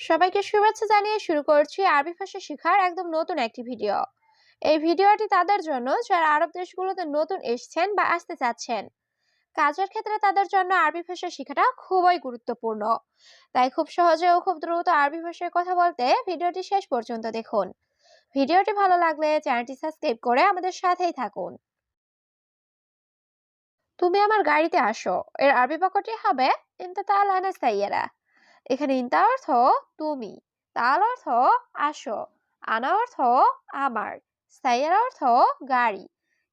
সবাইকে শুভেচ্ছা জানিয়ে শুরু করছি আরবি ভাষা শেখার একদম নতুন একটি ভিডিও। এই ভিডিওটি তাদের জন্য, যারা আরব দেশগুলোতে নতুন এসেছেন বা আসতে চাচ্ছেন, কাজের ক্ষেত্রে তাদের জন্য আরবি ভাষা শেখাটা খুবই গুরুত্বপূর্ণ। তাই খুব সহজে ও খুব দ্রুত আরবি ভাষায় কথা বলতে ভিডিওটি শেষ পর্যন্ত দেখুন। ভিডিওটি ভালো লাগলে চ্যানেলটি সাবস্ক্রাইব করে আমাদের সাথেই থাকুন। তুমি আমার গাড়িতে আসো। এর আরবি বাক্যটি হবে, ইন্তাতাল আনা সাইয়ারা। এখানে ইন্তা অর্থ তুমি তাল অর্থ আসো, আনা অর্থ আমার, সাইয়ারা অর্থ গাড়ি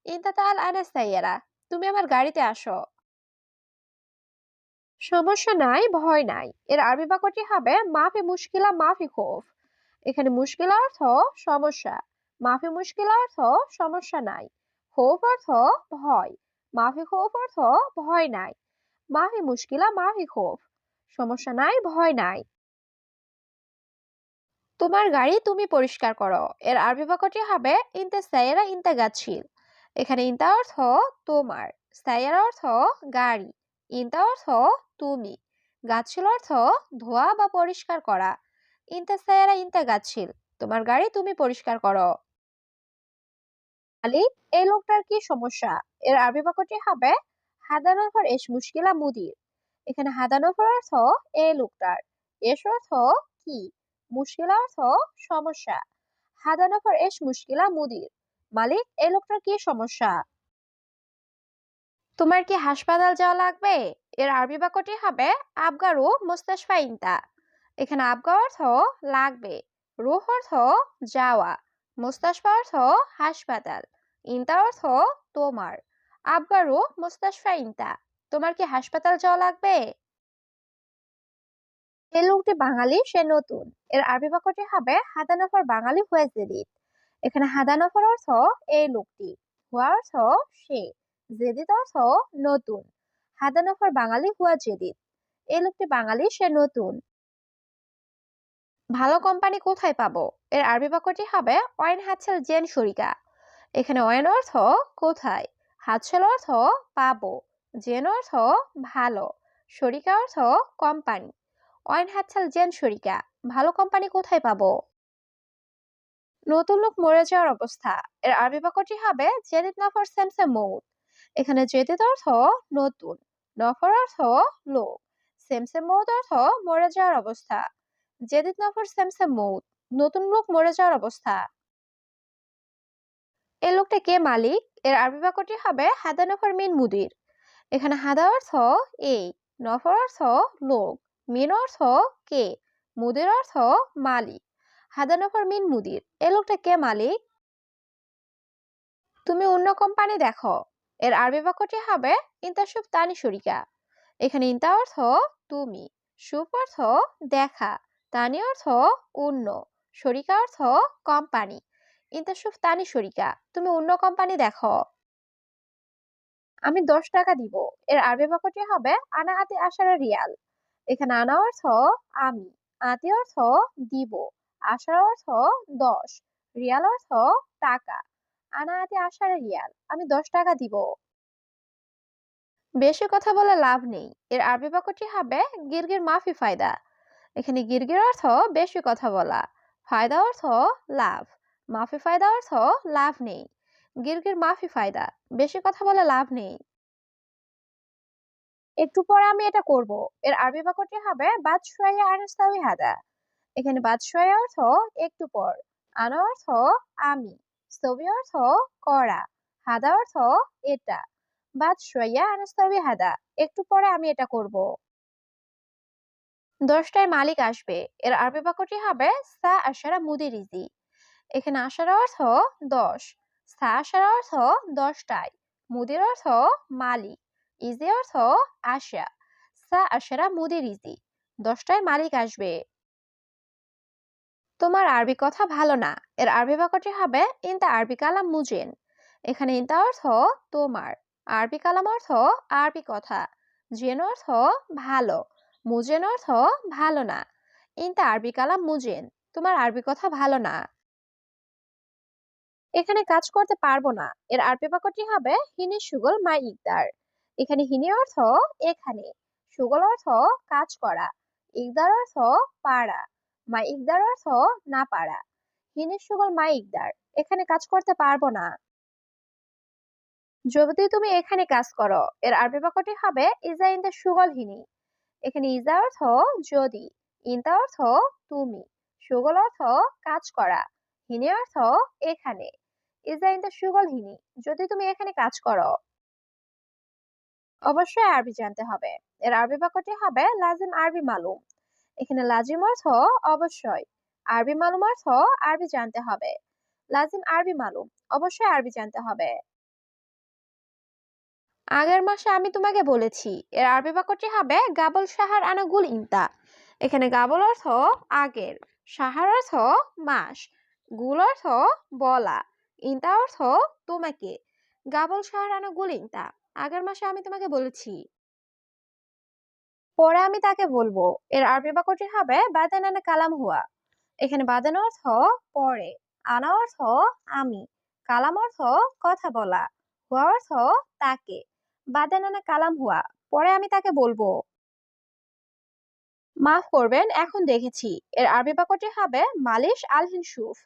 ইন্তা তাল আনা সাইয়ারা, তুমি আমার গাড়িতে আসো। সমস্যা নাই, ভয় নাই, এর আরবি বাক্যটি হবে মাফি মুশকিলা, মাফি খোফ। এখানে মুশকিলা অর্থ সমস্যা, মাফি মুশকিলা অর্থ সমস্যা নাই, খোফ অর্থ ভয়, মাফি খোফ অর্থ ভয় নাই, মাফি মুশকিলা, মাফি খোফ। সমস্যা নাই, ভয় নাই। তোমার গাড়ি তুমি পরিষ্কার করো। এর আরবি বাক্যটি হবে, ইনতে সাইয়েরা ইনতে গাছিল। এখানে ইনতা অর্থ তোমার, সাইয়েরা অর্থ গাড়ি, ইনতা অর্থ তুমি, গাছিল অর্থ ধোয়া বা পরিষ্কার করা, ইনতে সাইয়েরা ইনতে গাছিল। তোমার গাড়ি তুমি পরিষ্কার করো। আলী, এই লোকটার কি সমস্যা? এর আরবি বাক্যটি হবে হাদানাফার এস মুশকিলা মুদির। এখানে হাদানফর অর্থ এ লোকটার। এস অর্থ কি? মুশকিলা অর্থ সমস্যা। হাদানফর এস মুশকিলা মুদির। মালিক, এ লোকটার কি সমস্যা? তোমার কি হাসপাতাল যাওয়া লাগবে? এর আরবি বাক্যটি হবে আবগারু মুস্তাশফা ইনতা। এখানে আবগা অর্থ লাগবে। রুহ অর্থ যাওয়া। মুস্তাশফা অর্থ হাসপাতাল। ইনতা অর্থ তোমার। আবগারু মুস্তাশফা ইনতা। তোমার কি হাসপাতাল যাওয়া লাগবে? এই লোকটি বাঙালি, সে নতুন। এর আরবি বাক্যটি হবে, হাদানফর বাঙালি হয়ে জেদিদ। এখানে হাদানফর অর্থ এই লোকটি, হুয়া অর্থ সে, জেদিদ অর্থ নতুন। হাদানফর বাঙালি হুয়া জেদিদ। এই লোকটি বাঙালি, সে নতুন। ভালো কোম্পানি কোথায় পাবো? এর আরবি বাক্যটি হবে ওয়াইন হাতছেল জেন শরিকা। এখানে ওয়াইন অর্থ কোথায়? হাতছেল অর্থ পাবো। জেন অর্থ ভালো শরিকা অর্থ কোম্পানি। ওয়াইন হাতছাল জেন শরিকা ভালো কোম্পানি কোথায় পাবো? নতুন লোক মরে যাওয়ার অবস্থা, এর আরবি বাক্যটি হবে জেদিদ নফর সেমসে মৌত এখানে জেদিদ অর্থ নতুন, নফর অর্থ লোক, সেমসে মৌত অর্থ মরে যাওয়ার অবস্থা জেদিদ নফর সেমসে মৌত নতুন লোক মরে যাওয়ার অবস্থা। এই লোকটা কে মালিক? এর আরবি বাক্যটি হবে হাদা নফর মিন মুদির। এখানে হাদা অর্থ এই নফর অর্থ লোক, মিন অর্থ কে, মুদির অর্থ মালিক। হাদা নফর মিন মুদির, এ লোকটা কে মালিক? তুমি অন্য কোম্পানি দেখো, এর আরবি বাক্যটি হবে ইন্তাসুফ তানি শরিকা। এখানে ইন্তা অর্থ তুমি, সুপ অর্থ দেখা, তানি অর্থ অন্য, শরিকা অর্থ কোম্পানি। ইন্তাসুফ তানি শরিকা, তুমি অন্য কোম্পানি দেখো। আমি দশ টাকা দিব। এর আরবি বাক্যটি হবে, আনা আতি আশারা রিয়াল। এখানে আনা অর্থ, আমি। আতি অর্থ, দিব। আশার অর্থ, দশ। রিয়াল অর্থ, টাকা। আনা আতি আশারা রিয়াল। আমি দশ টাকা দিব। বেশি কথা বলে লাভ নেই। এর আরবি বাক্যটি হবে, গিরগির মাফি ফায়দা। এখানে গিরগির অর্থ, বেশি কথা বলা। ফায়দা অর্থ, লাভ। মাফি ফায়দা অর্থ, লাভ নেই। গিরগির মাফি ফায়দা, বেশি কথা বলে লাভ নেই। একটু পরে আমি এটা করব। এর আরবি বাক্যটি হবে বাদশায়া আনাস্তাবি হাদা। এখানে বাদশায়া অর্থ একটু পর, আনা অর্থ আমি স্তবি অর্থ করা, হাদা অর্থ এটা বাদশায়া আনাস্তাবি হাদা, একটু পরে আমি এটা করব। দশটায় মালিক আসবে। এর আরবি বাক্যটি হবে সা আশারা মুদিরিজি। এখানে আসার অর্থ দশ। সা আসার অর্থ দশটায়, মুদির অর্থ মালিক ইজি অর্থ আশা সা আশারা মুদির ইজি দশটায় মালিক আসবে। তোমার আরবি কথা ভালো না, এর আরবি বাক্যটি হবে ইনতা আরবি কালাম মুজেন। এখানে ইনতা অর্থ তোমার, আরবি কালাম অর্থ আরবি কথা, জেন অর্থ ভালো, মুজেন অর্থ ভালো না। ইনতা আরবি কালাম মুজেন, তোমার আরবি কথা ভালো না। এখানে কাজ করতে পারব না। এর আরবি বাক্যটি হবে হিনি, সুগল মা ইকদার। এখানে হিনি অর্থ এখানে, সুগল অর্থ কাজ করা, ইকদার অর্থ পারা মা ইকদার অর্থ না পারা হিনের সুগল মা ইকদার। এখানে কাজ করতে পারব না। যদি তুমি এখানে কাজ করো, এর আরবি বাক্যটি হবে ইজা ইন দ্য সুগল, হিনি। এখানে ইজা অর্থ যদি ইনতা অর্থ তুমি, সুগল অর্থ কাজ করা, হিনে অর্থ এখানে। ইজা ইন দ্য সুগল যদি তুমি এখানে কাজ করো। অবশ্যই আরবি জানতে হবে। এর আরবি বাক্যটি হবে লাজিম আরবি মালুম। এখানে লাজিম অর্থ অবশ্যই, আরবি মালুম অর্থ আরবি জানতে হবে। লাজিম আরবি মালুম, অবশ্যই আরবি জানতে হবে। আগের মাসে আমি তোমাকে বলেছি, এর আরবি বাক্যটি হবে গাবল সাহার আনাগুল ইনতা এখানে গাবল অর্থ আগের সাহার অর্থ মাস, গুল অর্থ বলা। ইনতা অর্থ তোমাকে। গাবল সাহার আনাগুল ইনতা আগের মাসে আমি তোমাকে বলেছি। পরে আমি তাকে বলব, এর আরবি বাক্যটি হবে বাদান আনা কালাম হুয়া। এখানে বাদান অর্থ পরে, আনা অর্থ আমি, কালাম অর্থ কথা বলা, হুয়া অর্থ তাকে, বাদান আনা কালাম হুয়া। পরে আমি তাকে বলব। মাফ করবেন, এখন দেখেছি। এর আরবি বাক্যটি হবে মালিশ আলহিন সুফ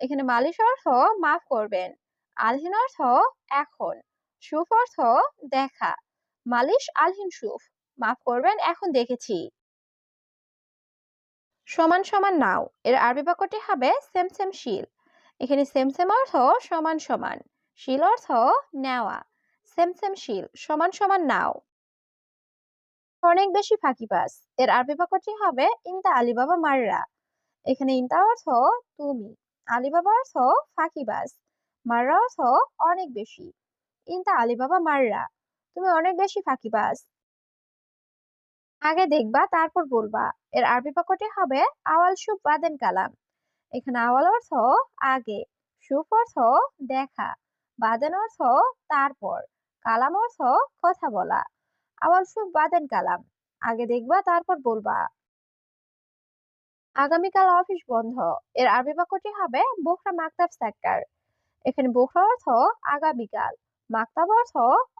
এখানে মালিশ অর্থ মাফ করবেন, আলহিন অর্থ এখন, সুফ অর্থ দেখা, মালিশ আলহিন সুফ, মাফ করবেন এখন দেখেছি। সমান সমান নাও, এর আরবি বাক্যটি হবে সেম সেম শিল, এখানে সেম সেম অর্থ সমান সমান, শিল অর্থ নেওয়া, সেম সেম শিল, সমান সমান নাও। অনেক বেশি ফাঁকিবাজ এর আরবি বাক্যটি হবে ইনতা আলিবাবা মাররা, এখানে ইনতা অর্থ তুমি আলিবাবা অর্থ ফাঁকিবাজ, মাররা অর্থ অনেক বেশি। ইনতা আলিবাবা মাররা, তুমি অনেক বেশি ফাঁকিবাজ। আগে দেখবা, তারপর বলবা, এর আরবি বাক্যটি হবে আওয়াল সুপ বাদেন কালাম। এখানে আওয়াল অর্থ আগে সুপ অর্থ দেখা, বাদেন অর্থ তারপর, কালাম অর্থ কথা বলা। আওয়াল সুপ বাদেন কালাম। আগে দেখবা, তারপর বলবা আগামীকাল অফিস বন্ধ। এর আরবি হবে বোখরা মাকতাব সাক্কার। এখানে বোখরা অর্থ আগামীকাল, মাকতাব অর্থ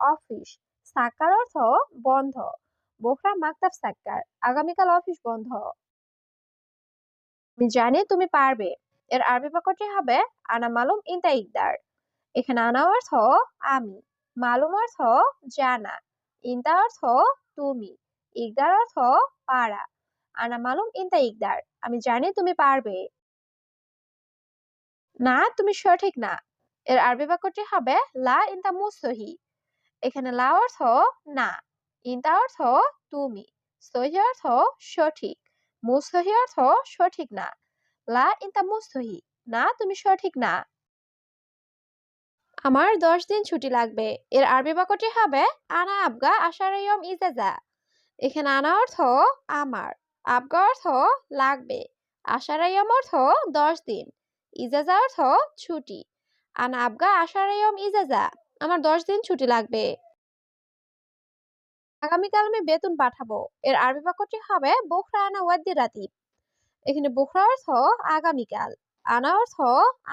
অফিস, সাক্কার অর্থ বন্ধ। বোখরা মাকতাব সাক্কার, আগামীকাল অফিস বন্ধ। আমি জানি তুমি পারবে। এর আরবি বাক্যটি হবে আনা মালুম ইনতা ইকদার। এখানে আনা অর্থ আমি, মালুম অর্থ জানা, ইনতা অর্থ তুমি, ইকদার অর্থ পারা। আনা মালুম ইনতা ইকদার। আমি জানি তুমি পারবে। না, তুমি সঠিক না। এর আরবি বাক্যটি হবে, লা ইনতা মুসহি। এখানে লা অর্থ, না। ইনতা অর্থ, তুমি। সহি অর্থ, সঠিক। মুসহি অর্থ, সঠিক না। লা ইনতা মুসহি, না, তুমি সঠিক না। আমার দশ দিন ছুটি লাগবে। এর আরবি বাক্যটি হবে, আনা আবগা আশারাইয়ম ইজাজা। এখানে আনা অর্থ, আমার। আবগা অর্থ লাগবে। আশারাইয়ম অর্থ দশ দিন। ইজাজা অর্থ ছুটি। আন আবগা আশারাইয়ম ইজাজা, আমার দশ দিন ছুটি লাগবে। আগামীকাল আমি বেতন পাঠাবো। এর আরবি বাক্যটি হবে বোখরা আনা ওয়াদ্দি রাতিব। এখানে বোখরা অর্থ আগামীকাল, আনা অর্থ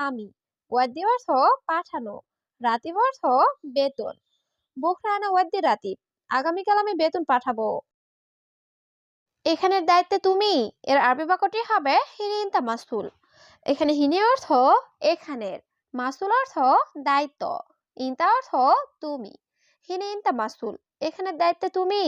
আমি, ওয়াদ্দি অর্থ পাঠানো, রাতিব অর্থ বেতন। বোখরা আনা ওয়াদ্দি রাতিব, আগামীকাল আমি বেতন পাঠাবো। এখানের দায়িত্বে তুমি, এর আরবি বাক্যটি হবে হিনি ইনতা মাসুল। এখানে হিনি অর্থ এখানের, মাসুল অর্থ দায়িত্ব, ইনতা অর্থ তুমি হিনি ইনতা মাসুল। এখানের দায়িত্বে তুমি